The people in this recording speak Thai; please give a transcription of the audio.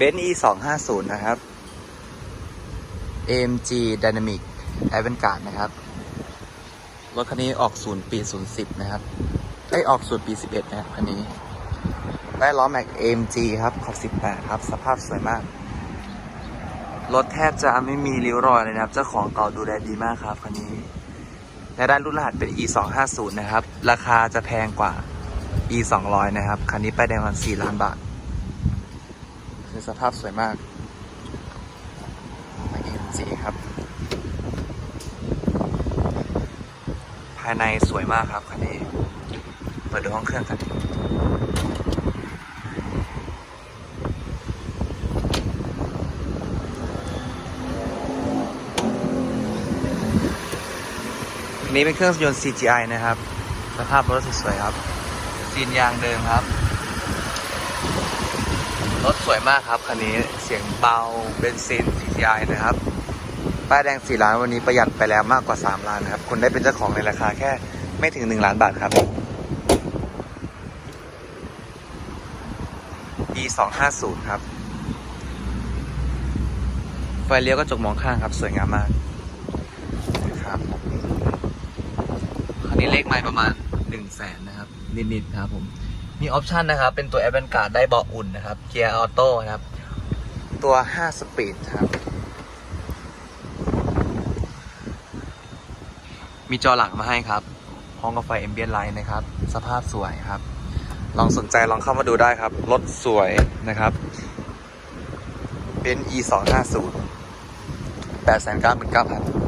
เบนซ์ e 2 5 0นะครับ AMG Dynamic Avantgarde นะครับ รถคันนี้ออกศูนย์ปีศูนย์สิบนะครับไอออกศูนย์ปีสิบเอ็ดนะครับคันนี้ ได้ล้อแม็ก AMG ครับ ขอบสิบแปดครับ สภาพสวยมาก รถแทบจะไม่มีริ้วรอยเลยนะครับ เจ้าของเก่าดูแลดีมากครับคันนี้ และด้านรุ่นรหัสเป็น e 2 5 0นะครับ ราคาจะแพงกว่า e 2 0 0นะครับ คันนี้ไปายแดงวัน4ล้านบาทือสภาพสวยมาก AMG ครับ ภายในสวยมากครับคันนี้ เปิดดูห้องเครื่องกันอันนี้เป็นเครื่องยนต์ CGI นะครับ สภาพรถสวยๆครับซีนยางเดิมครับ รถสวยมากครับคันนี้เสียงเบาเบนซิน CGI นะครับ ป้ายแดง 4 ล้านวันนี้ประหยัดไปแล้วมากกว่า 3 ล้านนะครับ คุณได้เป็นเจ้าของในราคาแค่ไม่ถึง 1 ล้านบาทครับ e 2 5 0ครับ ไฟเลี้ยวก็จกมองข้างครับ สวยงามมากนะครับคันนี้เลขไม้ประมาณ 1 0 0 0 0แสนนะครับ นิดๆครับผม มีออปชันนะครับ เป็นตัวแอ v เ n นการ์ดได้เบาะอุ่นนะครับ เกียร์ออโต้นะครับ ตัว 5 สปีดครับ มีจอหลังมาให้ครับ พร้อมกับไฟ a m b i e n t Light นะครับ สภาพสวยครับ ลองสนใจลองเข้ามาดูได้ครับ รถสวยนะครับ เป็น e 2 5 0 8 9 9 0 0 0